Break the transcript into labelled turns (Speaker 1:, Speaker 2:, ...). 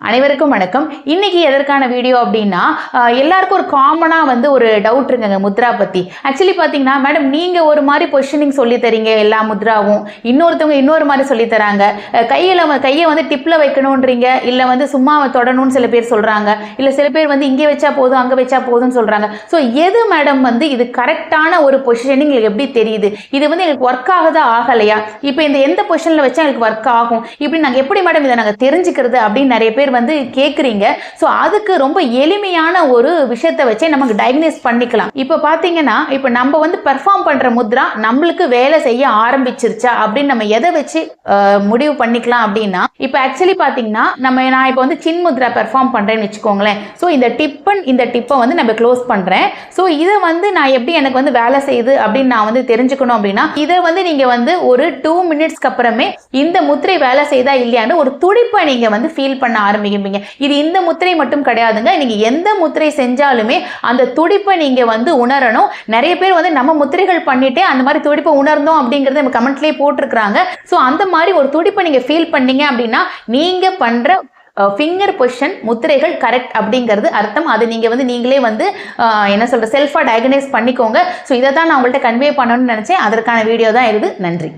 Speaker 1: அனைவருக்கும் வணக்கம். இன்னைக்கு எதற்கான வீடியோ அப்படின்னா எல்லாருக்கும் ஒரு காமனாக வந்து ஒரு டவுட் இருக்குங்க முத்ரா பற்றி ஆக்சுவலி பார்த்தீங்கன்னா மேடம் நீங்கள் ஒரு மாதிரி பொசிஷனிங் சொல்லி தரீங்க எல்லா முத்ராவும். இன்னொருத்தவங்க இன்னொரு மாதிரி சொல்லி தராங்க. கையில் கையை வந்து டிப்பில் வைக்கணுன்றீங்க இல்லை வந்து சும்மா தொடணும்னு சில பேர் சொல்கிறாங்க இல்லை சில பேர் வந்து இங்கே வச்சா போதும் அங்கே வச்சா போதும்னு சொல்கிறாங்க ஸோ எது மேடம் வந்து இது கரெக்டான ஒரு பொசிஷனிங் எங்களுக்கு எப்படி தெரியுது? இது வந்து எங்களுக்கு ஒர்க் ஆகுதா ஆகலையா? இப்போ இந்த எந்த பொசிஷனில் வச்சா எங்களுக்கு ஒர்க் ஆகும்? இப்படி நாங்கள் எப்படி மேடம் இதை நாங்கள் தெரிஞ்சுக்கிறது அப்படின்னு நிறைய பேர் வந்து கேட்குறீங்க ஸோ அதுக்கு ரொம்ப எளிமையான ஒரு விஷயத்தை வச்சே நமக்கு டயக்னைஸ் பண்ணிக்கலாம். இப்போ பார்த்தீங்கன்னா இப்போ நம்ம வந்து பெர்ஃபார்ம் பண்ணுற முத்ரா நம்மளுக்கு வேலை செய்ய ஆரம்பிச்சிருச்சா? அப்படின்னு நம்ம எதை வச்சு முடிவு பண்ணிக்கலாம் அப்படின்னா இப்போ ஆக்சுவலி பார்த்தீங்கன்னா நம்ம நான் இப்போ வந்து சின் முத்ரா பெர்ஃபார்ம் பண்ணுறேன்னு வச்சுக்கோங்களேன். ஸோ இந்த டிப்பன் இந்த டிப்பை வந்து நம்ம க்ளோஸ் பண்ணுறேன் ஸோ இதை வந்து நான் எப்படி எனக்கு வந்து வேலை செய்யுது அப்படின்னு நான் வந்து தெரிஞ்சுக்கணும் அப்படின்னா இதை வந்து நீங்கள் வந்து ஒரு டூ மினிட்ஸ்க்கு அப்புறமே இந்த முத்திரை வேலை செய்தா இல்லையான்னு ஒரு துடிப்பை நீங்கள் வந்து ஃபீல் பண்ண ஆரம்பிப்பீங்க இது இந்த முத்திரை மட்டும் கிடையாதுங்க. நீங்கள் எந்த முத்திரை செஞ்சாலுமே அந்த துடிப்பை நீங்கள் வந்து உணரணும். நிறைய பேர் வந்து நம்ம முத்திரைகள் பண்ணிட்டே அந்த மாதிரி துடிப்பை உணர்ந்தோம் அப்படிங்கிறத நம்ம கமெண்ட்லேயே போட்டிருக்கிறாங்க. ஸோ அந்த மாதிரி ஒரு துடிப்பை நீங்கள் ஃபீல் பண்ணீங்க அப்படின்னா நீங்கள் பண்ணுற ஃபிங்கர் பொசிஷன் முத்திரைகள் கரெக்ட் அப்படிங்கிறது அர்த்தம். அது நீங்கள் வந்து நீங்களே வந்து என்ன சொல்கிற செல்ஃபாக டயக்னைஸ் பண்ணிக்கோங்க. ஸோ இதை தான் நான் உங்கள்கிட்ட கன்வே பண்ணணும்னு நினச்சேன். அதற்கான வீடியோ தான் இருக்குது நன்றி.